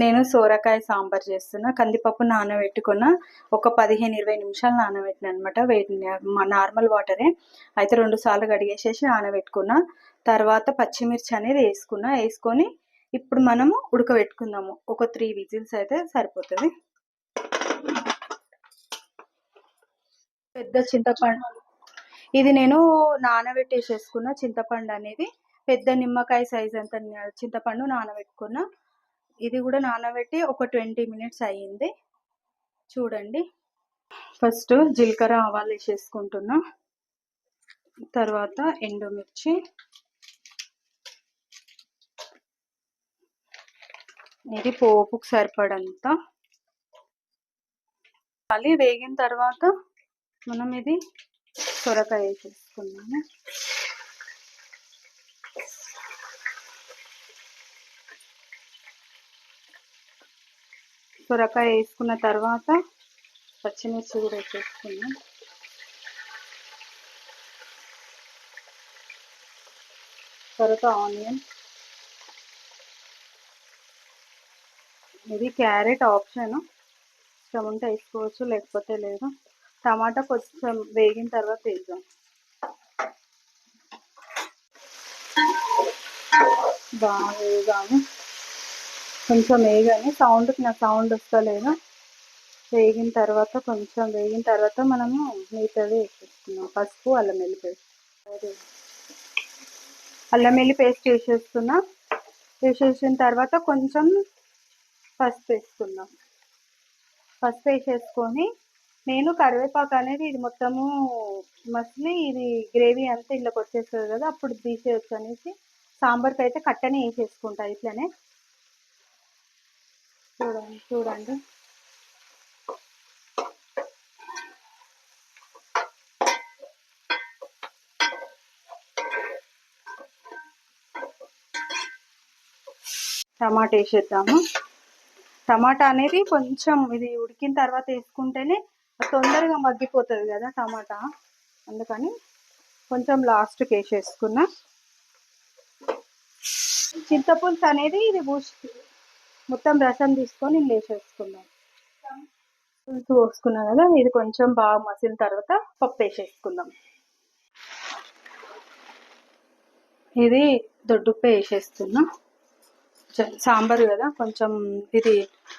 నేను సోరకాయ సాంబార్ చేస్తున్నా కందిపప్పు నానబెట్టుకున్న ఒక పదిహేను ఇరవై నిమిషాలు నానబెట్టిన అనమాట వేడి నార్మల్ వాటరే. అయితే రెండు సార్లు కడిగేసేసి నానబెట్టుకున్న తర్వాత పచ్చిమిర్చి అనేది వేసుకున్నా. వేసుకొని ఇప్పుడు మనము ఉడకబెట్టుకుందాము. ఒక త్రీ విజిల్స్ అయితే సరిపోతుంది. పెద్ద చింతపండు ఇది నేను నానబెట్టేసేసుకున్న చింతపండు అనేది. పెద్ద నిమ్మకాయ సైజ్ అంత చింతపండు నానబెట్టుకున్న. ఇది కూడా నానబెట్టి ఒక ట్వంటీ మినిట్స్ అయ్యింది. చూడండి. ఫస్ట్ జీలకర్ర ఆవాలు వేసేసుకుంటున్నా. తర్వాత ఎండుమిర్చి. ఇది పోపుకు సరిపడంత. మళ్ళీ వేగిన తర్వాత మనం ఇది సొరకాయ వేసేసుకున్నాము సొరకాయ వేసుకున్న తర్వాత పచ్చిమిర్చి కూడా వేసేసుకున్నాం తర్వాత ఆనియన్. ఇది క్యారెట్ ఆప్షన్. ఇష్టం ఉంటే వేసుకోవచ్చు లేకపోతే లేదు. టమాటా కొంచెం వేగిన తర్వాత వేద్దాం. బాగా వేగాము. కొంచెం వేగాని సౌండ్కి నా సౌండ్ వస్తలేదు? వేగిన తర్వాత కొంచెం వేగిన తర్వాత మనము మిగతాది వేసేసుకున్నాం పసుపు అల్లం వెల్లి పేస్ట్. అల్లం వెల్లి పేస్ట్ వేసేస్తున్నా. వేసేసిన తర్వాత కొంచెం పసుపు వేసుకుందాం. పసుపు వేసేసుకొని నేను కరివేపాకు అనేది ఇది మొత్తము మసిలి ఇది గ్రేవీ అంతా ఇళ్ళకి వచ్చేస్తుంది కదా అప్పుడు తీసేయచ్చు అనేసి సాంబార్కి అయితే కట్టనే వేసేసుకుంటా ఇట్లనే. చూడండి చూడండి. టమాటా వేసేద్దాము. టమాటా అనేది కొంచెం ఇది ఉడికిన తర్వాత వేసుకుంటేనే తొందరగా మగ్గిపోతుంది కదా టమాటా. అందుకని కొంచెం లాస్ట్కి వేసేసుకున్నా. చింతపులుసు అనేది ఇది మొత్తం రసం తీసుకొని వేసేసుకున్నాం. పులుసు పోసుకున్నాం కదా ఇది కొంచెం బాగా మసిన తర్వాత పప్పు వేసేసుకుందాం. ఇది దొడ్డుప్ప వేసేస్తున్నా. సాంబార్ కదా కొంచెం ఇది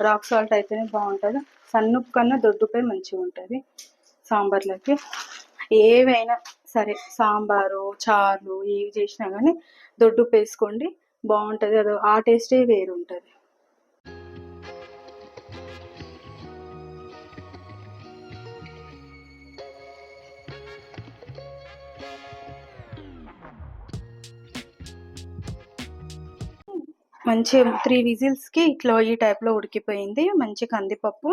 రాక్ సాల్ట్ అయితేనే బాగుంటుంది. సన్నుప్పు కన్నా దొడ్డుపై మంచిగా ఉంటుంది సాంబార్లోకి. ఏవైనా సరే సాంబారు చారు ఏవి చేసినా కానీ దొడ్డుప్పు వేసుకోండి బాగుంటుంది. అది ఆ టేస్టే వేరు ఉంటుంది మంచి త్రీ విజిల్స్కి ఇట్లా ఈ టైప్లో ఉడికిపోయింది. మంచి కందిపప్పు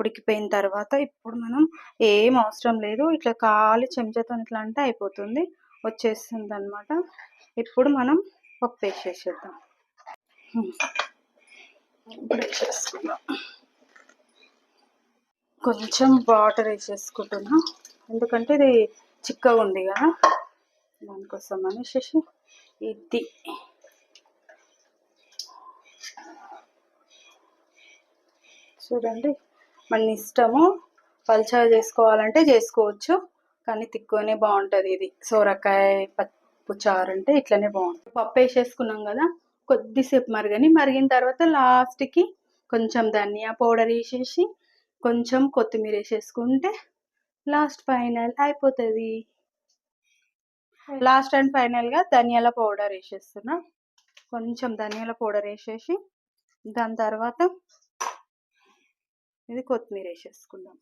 ఉడికిపోయిన తర్వాత ఇప్పుడు మనం ఏం అవసరం లేదు. ఇట్లా కాలి చెంచాతో ఇట్లా అంటే అయిపోతుంది. వచ్చేస్తుంది అనమాట ఇప్పుడు మనం పప్పు వేసేసేద్దాం ఇప్పుడు వేసేసుకుందాం కొంచెం వాటర్ వేసేసుకుంటున్నా. ఎందుకంటే ఇది చిక్కగా ఉంది కదా. దానికోసం అనేసి ఇది. చూడండి. మన ఇష్టము పల్చగా చేసుకోవాలంటే చేసుకోవచ్చు. కానీ తిక్కువనే బాగుంటుంది ఇది. సోరకాయ పప్పు చారు అంటే ఇట్లనే బాగుంటుంది. పప్పు వేసేసుకున్నాం కదా కొద్దిసేపు మరగని మరిగిన తర్వాత లాస్ట్కి కొంచెం ధనియా పౌడర్ వేసేసి కొంచెం కొత్తిమీర వేసేసుకుంటే లాస్ట్ ఫైనల్ అయిపోతుంది. లాస్ట్ అండ్ ఫైనల్గా ధనియాల పౌడర్ వేసేస్తున్నా. కొంచెం ధనియాల పౌడర్ వేసేసి దాని తర్వాత ఇది కొత్తిమీర వేసేసుకుందాం.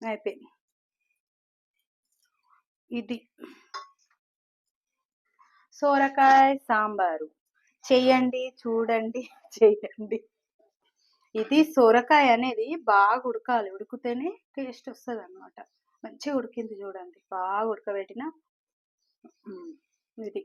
అయిపోయింది. ఇది సోరకాయ సాంబారు. చెయ్యండి చూడండి చెయ్యండి. ఇది సొరకాయ అనేది బాగా ఉడకాలి. ఉడికితేనే టేస్ట్ వస్తుంది అనమాట మంచిగా ఉడికింది చూడండి. బాగా ఉడకబెట్టిన ఇది.